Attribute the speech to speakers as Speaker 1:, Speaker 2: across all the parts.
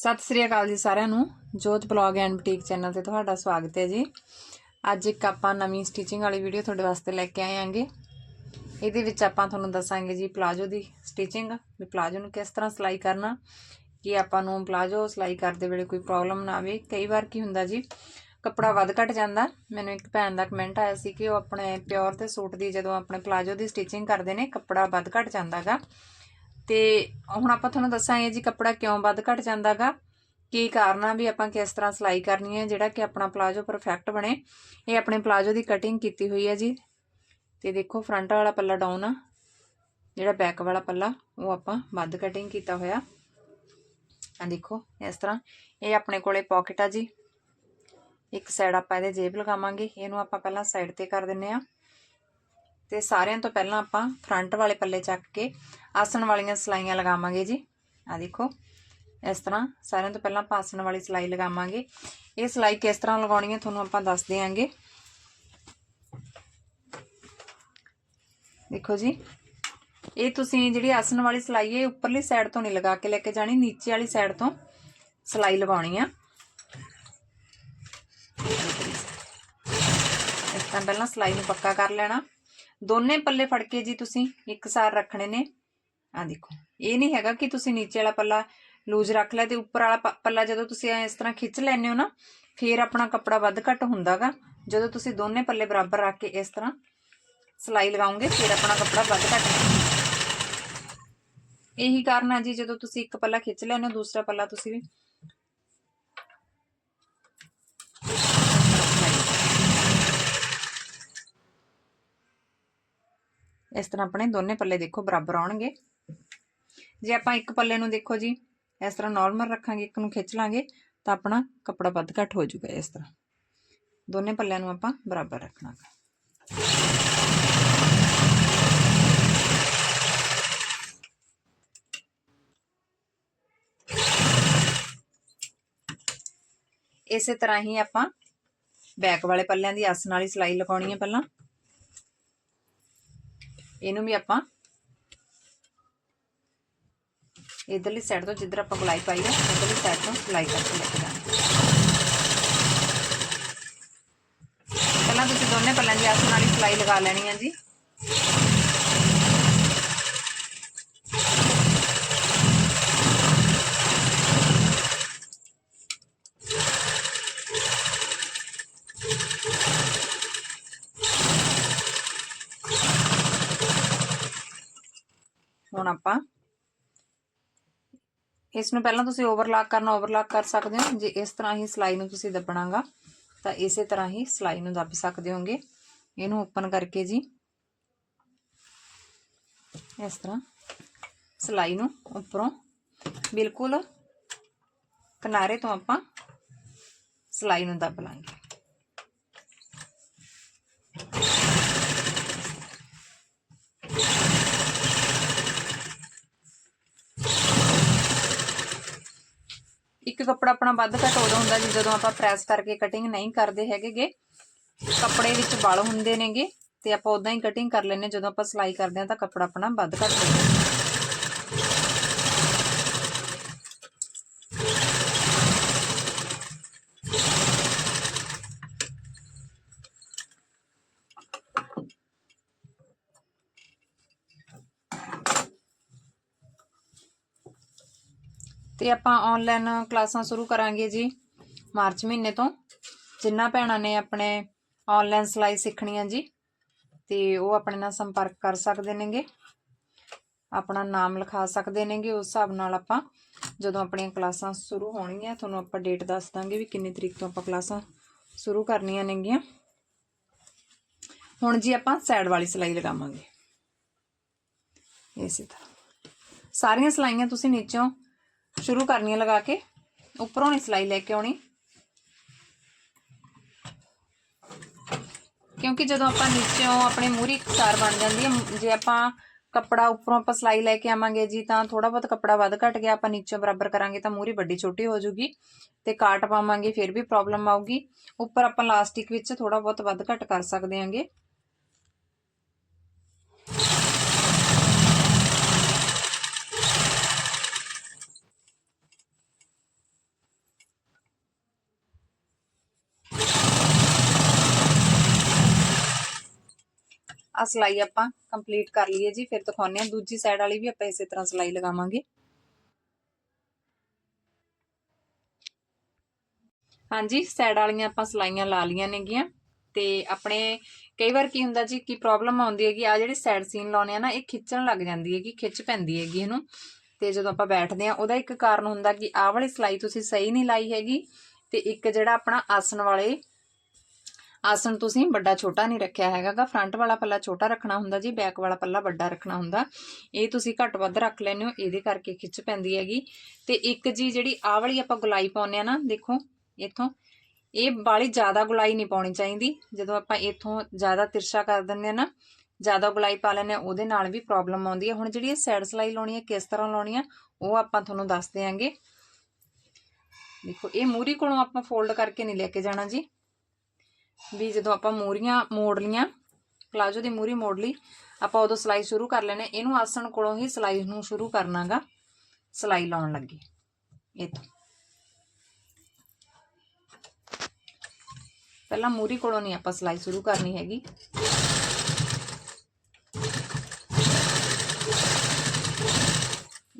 Speaker 1: ਸਤਿ ਸ੍ਰੀ ਅਕਾਲ ਜੀ ਸਾਰਿਆਂ ਨੂੰ। ਜੋਤ ਬਲੌਗ ਐਂਡ ਬੁਟੀਕ ਚੈਨਲ ਤੇ ਤੁਹਾਡਾ ਸਵਾਗਤ ਹੈ ਜੀ। ਅੱਜ ਇੱਕ ਆਪਾਂ ਨਵੀਂ ਸਟਿਚਿੰਗ ਵਾਲੀ ਵੀਡੀਓ ਤੁਹਾਡੇ ਵਾਸਤੇ ਲੈ ਕੇ ਆਏ ਆਂਗੇ ਇਹਦੇ ਵਿੱਚ ਆਪਾਂ ਤੁਹਾਨੂੰ ਦੱਸਾਂਗੇ ਜੀ ਪਲਾਜੋ ਦੀ ਸਟਿਚਿੰਗ ਵੀ ਪਲਾਜੋ ਨੂੰ ਕਿਸ ਤਰ੍ਹਾਂ ਸਿਲਾਈ ਕਰਨਾ, ਕਿ ਆਪਾਂ ਨੂੰ ਪਲਾਜੋ ਸਿਲਾਈ ਕਰਦੇ ਵੇਲੇ ਕੋਈ ਪ੍ਰੋਬਲਮ ਨਾ ਆਵੇ। ਕਈ ਵਾਰ ਕੀ ਹੁੰਦਾ ਜੀ, ਕੱਪੜਾ ਵੱਧ ਘਟ ਜਾਂਦਾ। ਮੈਨੂੰ ਇੱਕ ਭੈਣ ਦਾ ਕਮੈਂਟ ਆਇਆ ਸੀ ਕਿ ਉਹ ਆਪਣੇ ਪਿਓਰ ਤੇ ਸੂਟ ਦੀ ਜਦੋਂ ਆਪਣੇ ਪਲਾਜੋ ਦੀ ਸਟਿਚਿੰਗ ਕਰਦੇ ਨੇ, ਕੱਪੜਾ ਵੱਧ ਘਟ ਜਾਂਦਾਗਾ। ਤੇ ਹੁਣ ਆਪਾਂ ਤੁਹਾਨੂੰ ਦੱਸਾਂਗੇ ਜੀ ਕੱਪੜਾ ਕਿਉਂ ਵੱਧ ਘਟ ਜਾਂਦਾਗਾ, ਕੀ ਕਾਰਨ ਆ ਵੀ ਆਪਾਂ ਕਿਸ ਤਰ੍ਹਾਂ ਸਿਲਾਈ ਕਰਨੀ ਹੈ, ਜਿਹੜਾ ਕਿ ਆਪਣਾ ਪਲਾਜੋ ਪਰਫੈਕਟ ਬਣੇ। ਇਹ ਆਪਣੇ ਪਲਾਜੋ ਦੀ ਕਟਿੰਗ ਕੀਤੀ ਹੋਈ ਹੈ ਜੀ। ਤੇ ਦੇਖੋ ਫਰੰਟ ਵਾਲਾ ਪੱਲਾ ਡਾਊਨ ਆ, ਜਿਹੜਾ ਬੈਕ ਵਾਲਾ ਪੱਲਾ, ਉਹ ਆਪਾਂ ਵੱਧ ਕਟਿੰਗ ਕੀਤਾ ਹੋਇਆ। ਆ ਦੇਖੋ ਇਸ ਤਰ੍ਹਾਂ, ਇਹ ਆਪਣੇ ਕੋਲੇ ਪਾਕਟ ਆ ਜੀ। ਇੱਕ ਸਾਈਡ ਆਪਾਂ ਇਹਦੇ ਜੇਬ ਲਗਾਵਾਂਗੇ, ਇਹਨੂੰ ਆਪਾਂ ਪਹਿਲਾਂ ਸਾਈਡ ਤੇ ਕਰ ਦਿੰਨੇ ਆ। ਤੇ ਸਾਰਿਆਂ ਤੋਂ ਪਹਿਲਾਂ ਆਪਾਂ ਫਰੰਟ ਵਾਲੇ ਪੱਲੇ ਚੱਕ ਕੇ ਆਸਣ ਵਾਲੀਆਂ ਸਲਾਈਆਂ ਲਗਾਵਾਂਗੇ ਜੀ ਆ ਦੇਖੋ ਇਸ ਤਰ੍ਹਾਂ ਸਾਰਿਆਂ ਤੋਂ ਪਹਿਲਾਂ ਆਪਾਂ ਆਸਣ ਵਾਲੀ ਸਲਾਈ ਲਗਾਵਾਂਗੇ ਇਹ ਸਲਾਈ ਕਿਸ ਤਰ੍ਹਾਂ ਲਗਾਉਣੀ ਹੈ ਤੁਹਾਨੂੰ ਆਪਾਂ ਦੱਸ ਦਿਆਂਗੇ ਦੇਖੋ ਜੀ ਇਹ ਤੁਸੀਂ ਜਿਹੜੀ ਆਸਣ ਵਾਲੀ ਸਲਾਈ ਹੈ ਉੱਪਰਲੀ ਸਾਈਡ ਤੋਂ ਨਹੀਂ ਲਗਾ ਕੇ ਲੈ ਕੇ ਜਾਣੀ ਨੀਚੇ ਵਾਲੀ ਸਾਈਡ ਤੋਂ ਸਲਾਈ ਲਗਾਉਣੀ ਆ ਇਸ ਤਰ੍ਹਾਂ ਪਹਿਲਾਂ ਸਲਾਈ ਨੂੰ ਪੱਕਾ ਕਰ ਲੈਣਾ ਦੋਨੇ ਪੱਲੇ ਫੜ ਕੇ ਜੀ ਤੁਸੀਂ ਇੱਕਸਾਰ ਰੱਖਣੇ ਨੇ। ਆ ਦੇਖੋ, ਇਹ ਨਹੀਂ ਹੈਗਾ ਕਿ ਤੁਸੀਂ ਨੀਚੇ ਵਾਲਾ ਪੱਲਾ ਲੂਜ਼ ਰੱਖ ਲਿਆ ਤੇ ਉੱਪਰ ਵਾਲਾ ਪੱਲਾ ਜਦੋਂ ਤੁਸੀਂ ਇਸ ਤਰ੍ਹਾਂ ਖਿੱਚ ਲੈਨੇ ਹੋ ਨਾ, ਫਿਰ ਆਪਣਾ ਕੱਪੜਾ ਵੱਧ ਘੱਟ ਹੁੰਦਾਗਾ। ਜਦੋਂ ਤੁਸੀਂ ਦੋਨੇ ਪੱਲੇ ਬਰਾਬਰ ਰੱਖ ਕੇ ਇਸ ਤਰ੍ਹਾਂ ਸਲਾਈ ਲਗਾਉਂਗੇ ਫਿਰ ਆਪਣਾ ਕੱਪੜਾ ਵੱਧ ਘੱਟ ਇਹੀ ਕਾਰਨ ਆ ਜੀ ਜਦੋਂ ਤੁਸੀਂ ਇੱਕ ਪੱਲਾ ਖਿੱਚ ਲੈਨੇ ਹੋ, ਦੂਸਰਾ ਪੱਲਾ ਤੁਸੀਂ ਵੀ ਇਸ ਤਰ੍ਹਾਂ ਆਪਣੇ ਦੋਨੇ ਪੱਲੇ ਦੇਖੋ ਬਰਾਬਰ ਆਉਣਗੇ। ਜੇ ਆਪਾਂ ਇੱਕ ਪੱਲੇ ਨੂੰ ਦੇਖੋ ਜੀ, ਇਸ ਤਰ੍ਹਾਂ ਨਾਰਮਲ ਰੱਖਾਂਗੇ, ਇੱਕ ਨੂੰ ਖਿੱਚ ਲਾਂਗੇ, ਤਾਂ ਆਪਣਾ ਕੱਪੜਾ ਵੱਧ ਘੱਟ ਹੋ ਜਾਊਗਾ ਇਸ ਤਰ੍ਹਾਂ। ਦੋਨੇ ਪੱਲਿਆਂ ਨੂੰ ਆਪਾਂ ਬਰਾਬਰ ਰੱਖਣਾ ਇਸੇ ਤਰ੍ਹਾਂ ਹੀ ਆਪਾਂ ਬੈਕ ਵਾਲੇ ਪੱਲਿਆਂ ਦੀ ਆਸ ਨਾਲ ਹੀ ਸਲਾਈ ਲਗਾਉਣੀ ਹੈ ਪਹਿਲਾਂ। ਇਹਨੂੰ ਵੀ ਆਪਾਂ ਇਧਰਲੀ ਸਾਈਡ ਤੋਂ ਜਿੱਧਰ ਆਪਾਂ ਗੁਲਾਈ ਪਾਈ ਹੈ ਉਧਰਲੀ ਸਾਈਡ ਤੋਂ ਸਿਲਾਈ ਕਰਕੇ ਲੈ ਕੇ ਜਾਣਾ। ਪਹਿਲਾਂ ਤੁਸੀਂ ਦੋਨੇ ਪੱਲਿਆਂ ਦੀ ਆਸ ਨਾਲ ਹੀ ਸਿਲਾਈ ਲਗਾ ਲੈਣੀ ਹੈ ਜੀ। ਹੁਣ ਆਪਾਂ। ਇਸ ਨੂੰ ਪਹਿਲਾਂ ਤੁਸੀਂ ਓਵਰਲਾਕ ਕਰਨਾ ਓਵਰਲਾਕ ਕਰ ਸਕਦੇ ਹੋ। ਜੇ ਇਸ ਤਰ੍ਹਾਂ ਹੀ ਸਲਾਈ ਨੂੰ ਤੁਸੀਂ ਦੱਬਣਾਗਾ, ਤਾਂ ਇਸੇ ਤਰ੍ਹਾਂ ਹੀ ਸਲਾਈ ਨੂੰ ਦੱਬ ਸਕਦੇ ਹੋਗੇ। ਇਹਨੂੰ ਓਪਨ ਕਰਕੇ ਜੀ। ਇਸ ਤਰ੍ਹਾਂ ਸਲਾਈ ਨੂੰ ਉੱਪਰੋਂ ਬਿਲਕੁਲ ਕਿਨਾਰੇ ਤੋਂ ਆਪਾਂ ਸਲਾਈ ਨੂੰ ਦੱਬ ਲਾਂਗੇ। ਕੱਪੜਾ ਆਪਣਾ ਵੱਧ ਘੱਟ ਉਦੋਂ ਹੁੰਦਾ ਜੀ, ਜਦੋਂ ਆਪਾਂ ਪ੍ਰੈਸ ਕਰਕੇ ਕਟਿੰਗ ਨਹੀਂ ਕਰਦੇ ਹੈਗੇਗੇ। ਕੱਪੜੇ ਵਿੱਚ ਵਲ ਹੁੰਦੇ ਨੇਗੇ ਤੇ ਆਪਾਂ ਉਦਾਂ ਹੀ ਕਟਿੰਗ ਕਰ ਲੈਨੇ ਜਦੋਂ ਆਪਾਂ ਸਿਲਾਈ ਕਰਦੇ ਹਾਂ ਤਾਂ ਕੱਪੜਾ ਆਪਣਾ ਵੱਧ ਘੱਟ ਹੋ ਜਾਂਦਾ। ਤੇ ਆਪਾਂ ਆਨਲਾਈਨ ਕਲਾਸਾਂ ਸ਼ੁਰੂ ਕਰਾਂਗੇ ਜੀ, ਮਾਰਚ ਮਹੀਨੇ ਤੋਂ। ਜਿੰਨਾ ਭੈਣਾਂ ਨੇ ਆਪਣੇ ਆਨਲਾਈਨ ਸਿਲਾਈ ਸਿੱਖਣੀ ਹੈ ਜੀ, ਤੇ ਉਹ ਆਪਣੇ ਨਾਲ ਸੰਪਰਕ ਕਰ ਸਕਦੇ ਨੇਗੇ। ਆਪਣਾ ਨਾਮ ਲਿਖਾ ਸਕਦੇ ਨੇਗੇ, ਉਸ ਹਿਸਾਬ ਨਾਲ ਆਪਾਂ ਜਦੋਂ ਆਪਣੀਆਂ ਕਲਾਸਾਂ ਸ਼ੁਰੂ ਹੋਣਗੀਆਂ, ਤੁਹਾਨੂੰ ਆਪਾਂ ਡੇਟ ਦੱਸ ਦਾਂਗੇ ਵੀ ਕਿੰਨੀ ਤਰੀਕ ਤੋਂ ਆਪਾਂ ਕਲਾਸਾਂ ਸ਼ੁਰੂ ਕਰਨੀਆਂ ਨੇਗੀਆਂ। ਹੁਣ ਜੀ ਆਪਾਂ ਸਾਈਡ ਵਾਲੀ ਸਿਲਾਈ ਲਗਾਵਾਂਗੇ। ਇਸੇ ਤਰ੍ਹਾਂ। ਸਾਰੀਆਂ ਸਲਾਈਆਂ ਤੁਸੀਂ ਨੀਚੋਂ ਸ਼ੁਰੂ ਕਰਨੀਆਂ ਲਗਾ ਕੇ। ਉੱਪਰੋਂ ਨਹੀਂ ਸਲਾਈ ਲੈ ਕੇ ਆਉਣੀ। ਕਿਉਂਕਿ ਜਦੋਂ ਆਪਾਂ ਨੀਚੋਂ ਆਪਣੀ ਮੂਰੀ ਇਕਸਾਰ ਬਣ ਜਾਂਦੀ ਹੈ ਜੇ ਆਪਾਂ ਕੱਪੜਾ ਉੱਪਰੋਂ ਆਪਾਂ ਸਲਾਈ ਲੈ ਕੇ ਆਵਾਂਗੇ ਜੀ, ਤਾਂ ਥੋੜਾ ਬਹੁਤ ਕੱਪੜਾ ਵੱਧ ਘਟ ਗਿਆ, ਆਪਾਂ ਨੀਚੇ ਬਰਾਬਰ ਕਰਾਂਗੇ ਤਾਂ ਮੂਰੀ ਵੱਡੀ ਛੋਟੀ ਹੋ ਜਾਊਗੀ ਤੇ ਕਾਟ ਪਾਵਾਂਗੇ, ਫਿਰ ਵੀ ਪ੍ਰੋਬਲਮ ਆਊਗੀ। ਉੱਪਰ ਆਪਾਂ ਲਾਸਟਿਕ ਵਿੱਚ ਥੋੜਾ ਬਹੁਤ ਵੱਧ ਘਟ ਕਰ ਸਕਦੇ ਹਾਂਗੇ ਆ ਸਲਾਈ ਆਪਾਂ ਕੰਪਲੀਟ ਕਰ ਲਈਏ ਜੀ, ਫਿਰ ਦਿਖਾਉਂਦੇ ਆ ਦੂਜੀ ਸਾਈਡ ਵਾਲੀ ਵੀ ਆਪਾਂ ਇਸੇ ਤਰ੍ਹਾਂ ਸਲਾਈ ਲਗਾਵਾਂਗੇ। ਹਾਂਜੀ ਸਾਈਡ ਵਾਲੀਆਂ ਆਪਾਂ ਸਲਾਈਆਂ ਲਾ ਲੀਆਂ ਨੇਗੀਆਂ। ਤੇ ਆਪਣੇ ਕਈ ਵਾਰ ਕੀ ਹੁੰਦਾ ਜੀ ਕੀ ਪ੍ਰੋਬਲਮ ਆਉਂਦੀ ਹੈਗੀ ਆ ਜਿਹੜੀ ਸਾਈਡ ਸੀਨ ਲਾਉਣੇ ਆ ਨਾ, ਇਹ ਖਿੱਚਣ ਲੱਗ ਜਾਂਦੀ ਹੈਗੀ, ਖਿੱਚ ਪੈਂਦੀ ਹੈਗੀ ਇਹਨੂੰ। ਤੇ ਜਦੋਂ ਆਪਾਂ ਬੈਠਦੇ ਆ ਉਹਦਾ ਇੱਕ ਕਾਰਨ ਹੁੰਦਾ ਕਿ ਆਹ ਵਾਲੀ ਸਲਾਈ ਤੁਸੀਂ ਸਹੀ ਨਹੀਂ ਲਾਈ ਹੈਗੀ, ਤੇ ਇੱਕ ਜਿਹੜਾ ਆਪਣਾ ਆਸਣ ਵਾਲੇ ਆਸਣ ਤੁਸੀਂ ਵੱਡਾ ਛੋਟਾ ਨਹੀਂ ਰੱਖਿਆ ਹੈਗਾਗਾ। ਫਰੰਟ ਵਾਲਾ ਪੱਲਾ ਛੋਟਾ ਰੱਖਣਾ ਹੁੰਦਾ ਜੀ ਬੈਕ ਵਾਲਾ ਪੱਲਾ ਵੱਡਾ ਰੱਖਣਾ ਹੁੰਦਾ। ਇਹ ਤੁਸੀਂ ਘੱਟ ਵੱਧ ਰੱਖ ਲੈਂਦੇ ਹੋ, ਇਹਦੇ ਕਰਕੇ ਖਿੱਚ ਪੈਂਦੀ ਹੈਗੀ। ਤੇ ਇੱਕ ਜੀ ਜਿਹੜੀ ਆਹ ਵਾਲੀ ਆਪਾਂ ਗੁਲਾਈ ਪਾਉਂਦੇ ਆ ਨਾ, ਦੇਖੋ, ਇੱਥੋਂ। ਇਹ ਬਾਲੀ ਜ਼ਿਆਦਾ ਗੁਲਾਈ ਨਹੀਂ ਪਾਉਣੀ ਚਾਹੀਦੀ। ਜਦੋਂ ਆਪਾਂ ਇੱਥੋਂ ਜ਼ਿਆਦਾ ਤਿਰਛਾ ਕਰ ਦਿੰਦੇ ਆ ਨਾ, ਜ਼ਿਆਦਾ ਗੁਲਾਈ ਪਾ ਲੈਂਦੇ ਆ ਉਹਦੇ ਨਾਲ ਵੀ ਪ੍ਰੋਬਲਮ ਆਉਂਦੀ ਹੈ। ਹੁਣ ਜਿਹੜੀ ਇਹ ਸਾਈਡ ਸਲਾਈ ਲਾਉਣੀ ਹੈ, ਕਿਸ ਤਰ੍ਹਾਂ ਲਾਉਣੀ ਆ, ਉਹ ਆਪਾਂ ਤੁਹਾਨੂੰ ਦੱਸ ਦਿਆਂਗੇ। ਦੇਖੋ, ਇਹ ਮੂਰੀ ਕੋਲੋਂ ਆਪਾਂ ਫੋਲਡ ਕਰਕੇ ਨਹੀਂ ਲੈ ਕੇ ਜਾਣਾ ਜੀ। ਵੀ ਜਦੋਂ ਆਪਾਂ ਮੂਰੀਆਂ ਮੋੜ ਲੀਆਂ ਪਲਾਜੋ ਦੀ ਮੂਰੀ ਮੋੜ ਲਈ, ਆਪਾਂ ਉਦੋਂ ਸਲਾਈ ਸ਼ੁਰੂ ਕਰ ਲੈਣੇ ਇਹਨੂੰ ਆਸਣ ਕੋਲੋਂ ਹੀ ਸਲਾਈ ਨੂੰ ਸ਼ੁਰੂ ਕਰਨਾਗਾ। ਸਲਾਈ ਲਾਉਣ ਲੱਗੇ। ਇੱਥੋਂ। ਪਹਿਲਾਂ ਮੂਰੀ ਕੋਲੋਂ ਨਹੀਂ ਆਪਾਂ ਸਲਾਈ ਸ਼ੁਰੂ ਕਰਨੀ ਹੈਗੀ।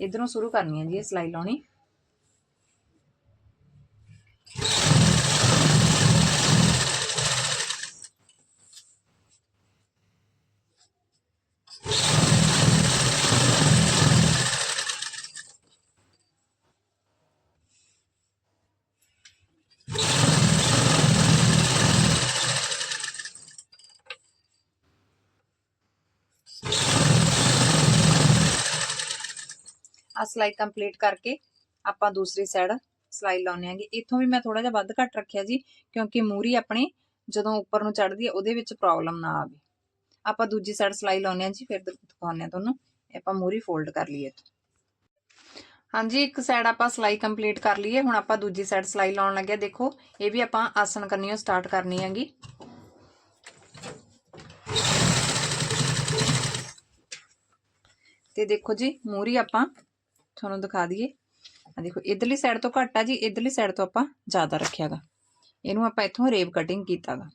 Speaker 1: ਇਧਰੋਂ ਸ਼ੁਰੂ ਕਰਨੀ ਹੈ ਜੀ ਇਹ ਸਲਾਈ ਲਾਉਣੀ। ਆ ਸਲਾਈ ਕੰਪਲੀਟ ਕਰਕੇ ਆਪਾਂ ਦੂਸਰੀ ਸਾਈਡ ਸਲਾਈ ਲਾਉਣੇ ਆਂਗੇ ਇੱਥੋਂ ਵੀ ਮੈਂ ਥੋੜਾ ਜਿਹਾ ਵੱਧ ਘੱਟ ਰੱਖਿਆ ਜੀ, ਕਿਉਂਕਿ ਮੂਰੀ ਆਪਣੀ ਜਦੋਂ ਉੱਪਰ ਨੂੰ ਚੜਦੀ ਹੈ, ਉਹਦੇ ਵਿੱਚ ਪ੍ਰੋਬਲਮ ਨਾ ਆਵੇ। ਆਪਾਂ ਦੂਜੀ ਸਾਈਡ ਸਲਾਈ ਲਾਉਣੇ ਆ ਜੀ, ਫਿਰ ਦਿਖਾਉਂਦੇ ਆ ਤੁਹਾਨੂੰ। ਆਪਾਂ ਮੂਰੀ ਫੋਲਡ ਕਰ ਲਈਏ ਹਾਂਜੀ, ਇੱਕ ਸਾਈਡ ਆਪਾਂ ਸਲਾਈ ਕੰਪਲੀਟ ਕਰ ਲਈਏ। ਹੁਣ ਆਪਾਂ ਦੂਜੀ ਸਾਈਡ ਸਲਾਈ ਲਾਉਣ ਲੱਗੇ ਦੇਖੋ, ਇਹ ਵੀ ਆਪਾਂ ਆਸਣ ਕਰਨੀ ਸਟਾਰਟ ਕਰਨੀ ਹੈਗੀ। ਤੇ ਦੇਖੋ ਜੀ, ਮੂਰੀ ਆਪਾਂ ਤੁਹਾਨੂੰ ਦਿਖਾ ਦਈਏ। ਆ ਦੇਖੋ, ਇਧਰਲੀ ਸਾਈਡ ਤੋਂ ਘੱਟ ਆ ਜੀ, ਇਧਰਲੀ ਸਾਈਡ ਤੋਂ ਆਪਾਂ ਜ਼ਿਆਦਾ ਰੱਖਿਆਗਾ। ਇਹਨੂੰ ਆਪਾਂ ਇੱਥੋਂ ਰੇਵ ਕਟਿੰਗ ਕੀਤਾਗਾ।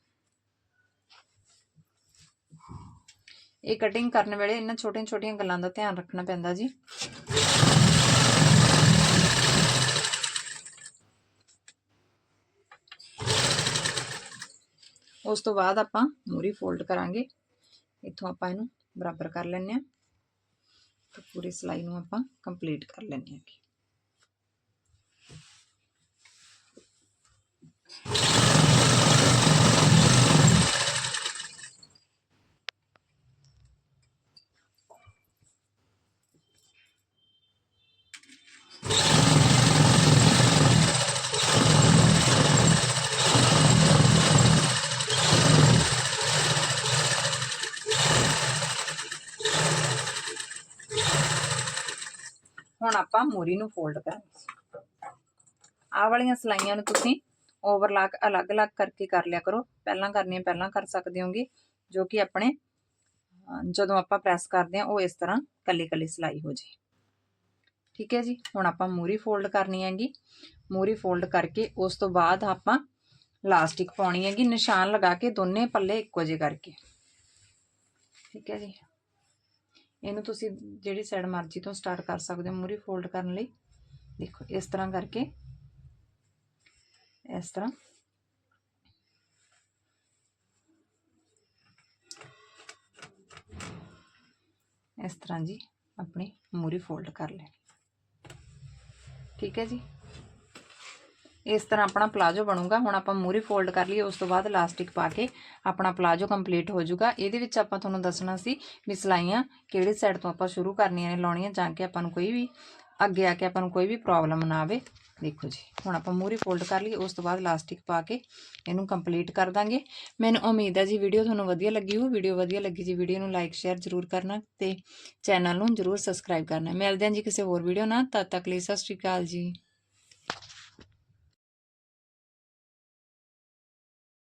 Speaker 1: ਇਹ ਕਟਿੰਗ ਕਰਨ ਵੇਲੇ ਇਹਨਾਂ ਛੋਟੀਆਂ ਛੋਟੀਆਂ ਗੱਲਾਂ ਦਾ ਧਿਆਨ ਰੱਖਣਾ ਪੈਂਦਾ ਜੀ। ਉਸ ਤੋਂ ਬਾਅਦ ਆਪਾਂ ਮੂਰੀ ਫੋਲਡ ਕਰਾਂਗੇ। ਇੱਥੋਂ ਆਪਾਂ ਇਹਨੂੰ ਬਰਾਬਰ ਕਰ ਲੈਣੇ ਆ ਤਾਂ ਪੂਰੀ ਸਿਲਾਈ ਨੂੰ ਆਪਾਂ ਕੰਪਲੀਟ ਕਰ ਲੈਣੀ ਹੈ ਹੁਣ ਆਪਾਂ ਮੋਰੀ ਨੂੰ ਫੋਲਡ ਕਰਾਂਗੇ। ਆਹ ਵਾਲੀਆਂ ਸਲਾਈਆਂ ਨੂੰ ਤੁਸੀਂ ਓਵਰਲਾਕ ਅਲੱਗ-ਅਲੱਗ ਕਰਕੇ ਕਰ ਲਿਆ ਕਰੋ। ਪਹਿਲਾਂ ਕਰਨੀਆਂ ਪਹਿਲਾਂ ਕਰ ਸਕਦੇ ਹੋਗੇ, ਜੋ ਕਿ ਆਪਣੇ ਜਦੋਂ ਆਪਾਂ ਪ੍ਰੈਸ ਕਰਦੇ ਹਾਂ, ਉਹ ਇਸ ਤਰ੍ਹਾਂ ਕੱਲੀ-ਕੱਲੀ ਸਲਾਈ ਹੋ ਜੇ। ਠੀਕ ਹੈ ਜੀ? ਹੁਣ ਆਪਾਂ ਮੂਰੀ ਫੋਲਡ ਕਰਨੀ ਹੈਗੀ। ਮੂਰੀ ਫੋਲਡ ਕਰਕੇ ਉਸ ਤੋਂ ਬਾਅਦ ਆਪਾਂ ਲਾਸਟਿਕ ਪਾਉਣੀ ਹੈਗੀ। ਨਿਸ਼ਾਨ ਲਗਾ ਕੇ ਦੋਨੇ ਪੱਲੇ ਇੱਕੋ ਜਿਹੇ ਕਰਕੇ। ਠੀਕ ਹੈ ਜੀ? ਇਹਨੂੰ ਤੁਸੀਂ ਜਿਹੜੀ ਸਾਈਡ ਮਰਜ਼ੀ ਤੋਂ ਸਟਾਰਟ ਕਰ ਸਕਦੇ ਹੋ ਮੂਰੀ ਫੋਲਡ ਕਰਨ ਲਈ। ਦੇਖੋ, ਇਸ ਤਰ੍ਹਾਂ ਕਰਕੇ, ਇਸ ਤਰ੍ਹਾਂ। ਇਸ ਤਰ੍ਹਾਂ ਜੀ, ਆਪਣੀ ਮੂਰੀ ਫੋਲਡ ਕਰ ਲੈਣੀ ਠੀਕ ਹੈ ਜੀ? ਇਸ ਤਰ੍ਹਾਂ ਆਪਣਾ ਪਲਾਜੋ ਬਣੂਗਾ। ਹੁਣ ਆਪਾਂ ਮੂਰੀ ਫੋਲਡ ਕਰ ਲਈਏ, ਉਸ ਤੋਂ ਬਾਅਦ ਇਲਾਸਟਿਕ ਪਾ ਕੇ ਆਪਣਾ ਪਲਾਜੋ ਕੰਪਲੀਟ ਹੋ ਜਾਊਗਾ। ਇਹਦੇ ਵਿੱਚ ਆਪਾਂ ਤੁਹਾਨੂੰ ਦੱਸਣਾ ਸੀ ਵੀ ਸਲਾਈਆਂ ਕਿਹੜੇ ਸਾਈਡ ਤੋਂ ਆਪਾਂ ਸ਼ੁਰੂ ਕਰਨੀਆਂ ਨੇ, ਲਾਉਣੀਆਂ ਜਾਂ ਕਿ ਆਪਾਂ ਨੂੰ ਕੋਈ ਵੀ ਅੱਗੇ ਆ ਕੇ ਆਪਾਂ ਨੂੰ ਕੋਈ ਵੀ ਪ੍ਰੋਬਲਮ ਨਾ ਆਵੇ। ਦੇਖੋ ਜੀ, ਹੁਣ ਆਪਾਂ ਮੂਰੀ ਫੋਲਡ ਕਰ ਲਈਏ, ਉਸ ਤੋਂ ਬਾਅਦ ਇਲਾਸਟਿਕ ਪਾ ਕੇ ਇਹਨੂੰ ਕੰਪਲੀਟ ਕਰ ਦਾਂਗੇ। ਮੈਨੂੰ ਉਮੀਦ ਹੈ ਜੀ ਵੀਡੀਓ ਤੁਹਾਨੂੰ ਵਧੀਆ ਲੱਗੀ ਹੋ ਵੀਡੀਓ ਵਧੀਆ ਲੱਗੀ ਜੀ ਵੀਡੀਓ ਨੂੰ ਲਾਈਕ ਸ਼ੇਅਰ ਜ਼ਰੂਰ ਕਰਨਾ ਤੇ ਚੈਨਲ ਨੂੰ ਜ਼ਰੂਰ ਸਬਸਕ੍ਰਾਈਬ ਕਰਨਾ। ਮਿਲਦੇ ਹਾਂ ਜੀ ਕਿਸੇ ਹੋਰ ਵੀਡੀਓ ਨਾਲ। ਤਦ ਤੱਕ ਲਈ ਸਤਿ ਸ਼੍ਰੀ ਅਕਾਲ ਜੀ।